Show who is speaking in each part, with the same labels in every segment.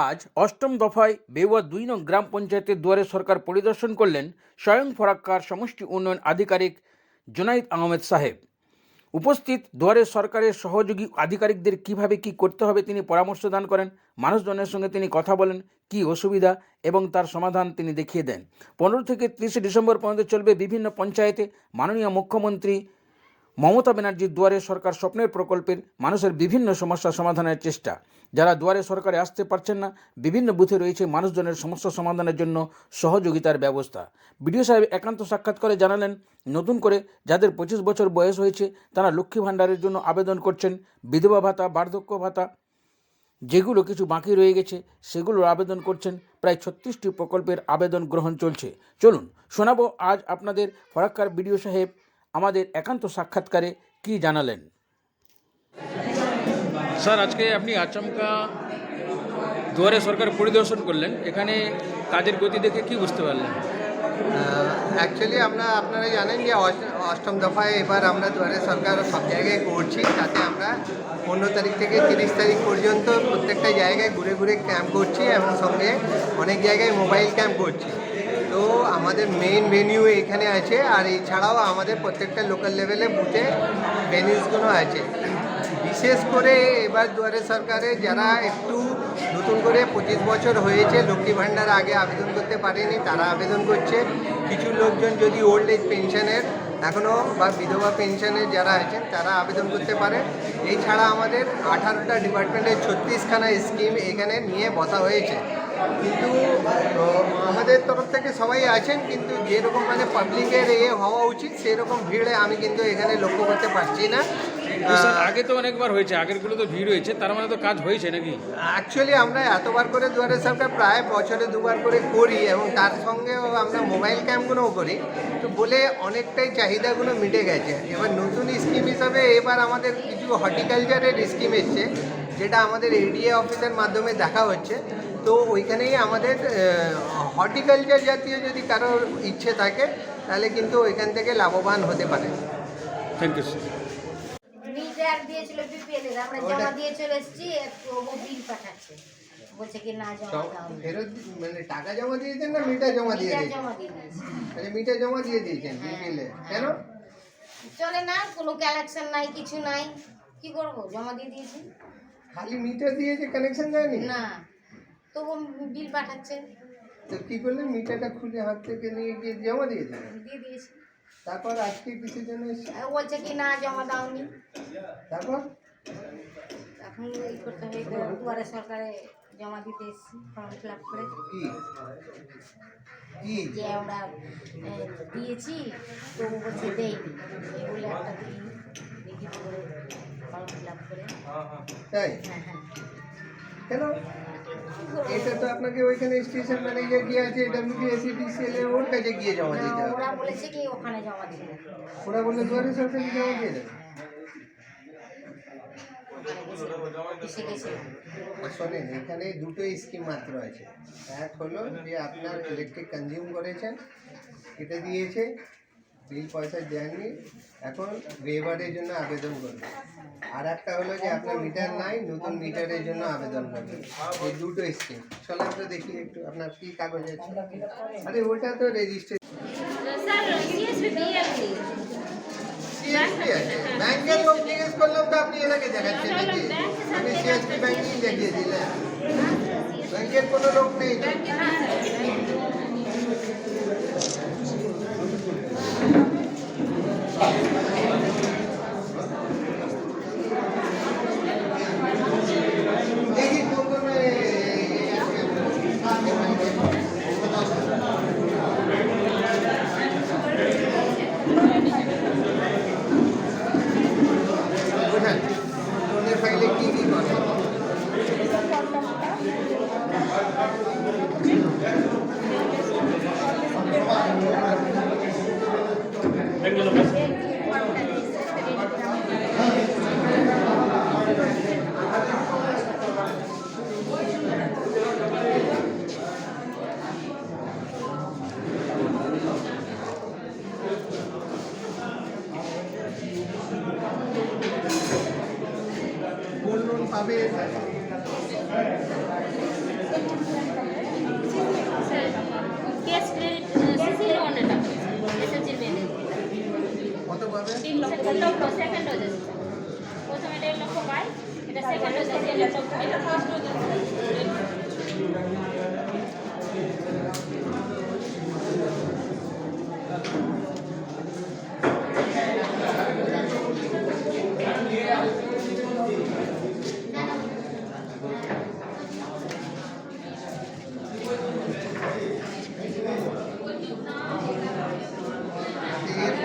Speaker 1: আজ অষ্টম দফায় বেউয়া দুই নং গ্রাম পঞ্চায়েতের দুয়ারে সরকার পরিদর্শন করলেন স্বয়ং ফরাক্কার সমষ্টি উন্নয়ন আধিকারিক জুনাইদ আহমেদ সাহেব। উপস্থিত দুয়ারে সরকারের সহযোগী আধিকারিকদের কীভাবে কি করতে হবে তিনি পরামর্শ দান করেন, মানুষজনের সঙ্গে তিনি কথা বলেন, কি অসুবিধা এবং তার সমাধান তিনি দেখিয়ে দেন। পনেরো থেকে তিরিশে ডিসেম্বর পর্যন্ত চলবে বিভিন্ন পঞ্চায়েতে মাননীয় মুখ্যমন্ত্রী মমতা ব্যানার্জির দুয়ারে সরকার স্বপ্নের প্রকল্পের মানুষের বিভিন্ন সমস্যা সমাধানের চেষ্টা। যারা দুয়ারে সরকারে আসতে পারছেন না, বিভিন্ন বুথে রয়েছে মানুষজনের সমস্যা সমাধানের জন্য সহযোগিতার ব্যবস্থা। বিডিও সাহেব একান্ত সাক্ষাৎ করে জানালেন, নতুন করে যাদের পঁচিশ বছর বয়স হয়েছে, তারা লক্ষ্মী ভাণ্ডারের জন্য আবেদন করছেন। বিধবা ভাতা, বার্ধক্য ভাতা, যেগুলো কিছু বাকি রয়ে গেছে সেগুলোর আবেদন করছেন। প্রায় ছত্রিশটি প্রকল্পের আবেদন গ্রহণ চলছে। চলুন, শোনাবো আজ আপনাদের ফরাক্কার বিডিও সাহেব আমাদের একান্ত সাক্ষাৎকারে কি জানালেন? স্যার আজকে আপনি আচমকা দুয়ারে সরকার পরিদর্শন করলেন। এখানে কাজের গতি দেখে কি বুঝতে পারলেন?
Speaker 2: অ্যাকচুয়ালি আমরা আপনারা জানেন যে অষ্ট- অষ্টম দফায় এবার আমরা দুয়ারে সরকার সব জায়গায় করছি তাতে আমরা পনেরো তারিখ থেকে তিরিশ তারিখ পর্যন্ত প্রত্যেকটা জায়গায় ঘুরে ঘুরে ক্যাম্প করছি এবং সঙ্গে অনেক জায়গায় মোবাইল ক্যাম্প করছি। আমাদের মেইন ভেনিউ এখানে আছে, আর এছাড়াও আমাদের প্রত্যেকটা লোকাল লেভেলে বুথে ভেনিউসগুলো আছে। বিশেষ করে এবার দুয়ারে সরকারে যারা একটু নতুন করে পঁচিশ বছর হয়েছে, লক্ষ্মী ভাণ্ডার আগে আবেদন করতে পারেনি, তারা আবেদন করছে। কিছু লোকজন যদি ওল্ড এজ পেনশনের এখনও বা বিধবা পেনশনের যারা আছেন, তারা আবেদন করতে পারে। এছাড়া আমাদের আঠারোটা ডিপার্টমেন্টের ছত্রিশখানা স্কিম এখানে নিয়ে বসা হয়েছে। কিন্তু আমাদের তরফ থেকে সবাই আছেন কিন্তু যেরকম মানে পাবলিকের এ হওয়া উচিত সেরকম ভিড়ে আমি কিন্তু এখানে লক্ষ্য করতে পারছি না।
Speaker 1: আগে তো অনেকবার হয়েছে আগেরগুলো তো ভিড় হয়েছে তার মানে তো কাজ হয়েছে নাকি?
Speaker 2: অ্যাকচুয়ালি আমরা এতবার করে দুয়ারে সরকার প্রায় বছরে দুবার করে করি এবং তার সঙ্গেও আমরা মোবাইল ক্যাম্পগুলোও করি। তো বলে অনেকটাই চাহিদাগুলো মিটে গেছে। এবার নতুন স্কিম হিসাবে এবার আমাদের কিছু হর্টিকালচারের স্কিম এসছে যেটা আমাদের এডিএ অফিসের মাধ্যমে দেখা হচ্ছে। তো ওইখানেই আমাদের হর্টিকালচার জাতীয় যদি কারোর ইচ্ছে থাকে তাহলে কিন্তু ওইখান থেকে লাভবান হতে পারে।
Speaker 1: থ্যাংক ইউ স্যার
Speaker 3: দিয়েছিল বিপিএল আমরা জমা দিয়ে চলে এসেছি ও বিল পাঠাচ্ছে। বলছে কি না জমা দাও।
Speaker 2: ফেরত মানে টাকা জমা দিয়েছেন না মিটার জমা দিয়ে দিয়েছেন?
Speaker 3: জমা দিয়ে
Speaker 2: আচ্ছা মিটার জমা দিয়ে দিয়েছেন বিপিএলে কেন?
Speaker 3: চলে না কোনো কালেকশন নাই কিছু নাই। কি করব? জমা দিয়ে দিয়েছি।
Speaker 2: খালি মিটার দিয়েছে কানেকশন দেয়নি
Speaker 3: না। তবু বিল পাঠাচ্ছে।
Speaker 2: তো কি করলেন? মিটারটা খুলে হাত থেকে নিয়ে গিয়ে জমা দিয়ে
Speaker 3: দিয়ে দিয়েছি।
Speaker 2: তারপর আজকে কিসের জন্য
Speaker 3: বলছে কি না জমা দাওনি।
Speaker 2: তারপর?
Speaker 3: এখন এই করতে হবে দুয়ারে সরকারে জমা দিতে এসেছি ফর্ম ফিল আপ করে। যে আমরা দিয়েছি তো ও বলছে দেয়নি। এই বলে একটা লিখিত করে ফর্ম ফিল আপ করে।
Speaker 2: তাই?
Speaker 3: হ্যাঁ হ্যাঁ।
Speaker 2: কেন? এটা তো আপনাকে ওইখানে স্টেশন ম্যানেজার গিয়ে আছে এটা ডাব্লিউবিএসসি ডিসিএল এর ওর কাছে গিয়ে জমা দিতে হবে।
Speaker 3: ওরা বলেছে কি ওখানে জমা দিতে।
Speaker 2: ওরা বললে দুয়ারে সরকারি জমা দিয়ে দেবে। শোনেন এখানে দুটো স্কিম মাত্র আছে। এক হলো যে আপনার ইলেকট্রিক কনজিউম করেছেন কেটে দিয়েছে বিল পয়সা দেননি এখন ওয়েভারের জন্য আবেদন করবে। আর একটা হলো যে আপনার মিটার নাই নতুন মিটারের জন্য আবেদন করবেন এই দুটো স্কিম চলো আমরা দেখি একটু আপনার কি কাগজ আছে। আরে ওটা তো রেজিস্ট্রেশন ব্যাংকের লোক জিজ্ঞেস করলাম তো আপনি এনাকে দেখাচ্ছেন নাকি? আপনি সিএসপি ব্যাংকিং দেখিয়ে দিলেন। ব্যাংকের কোনো লোক নেই কত পাবে? তিন লক্ষ সেকেন্ড ডোজ প্রথমে দেড় লক্ষ পাই এটা সেকেন্ড ডোজ এটা ফার্স্ট ডোজ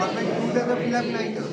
Speaker 2: আপনার ফিল আপ নাই তো।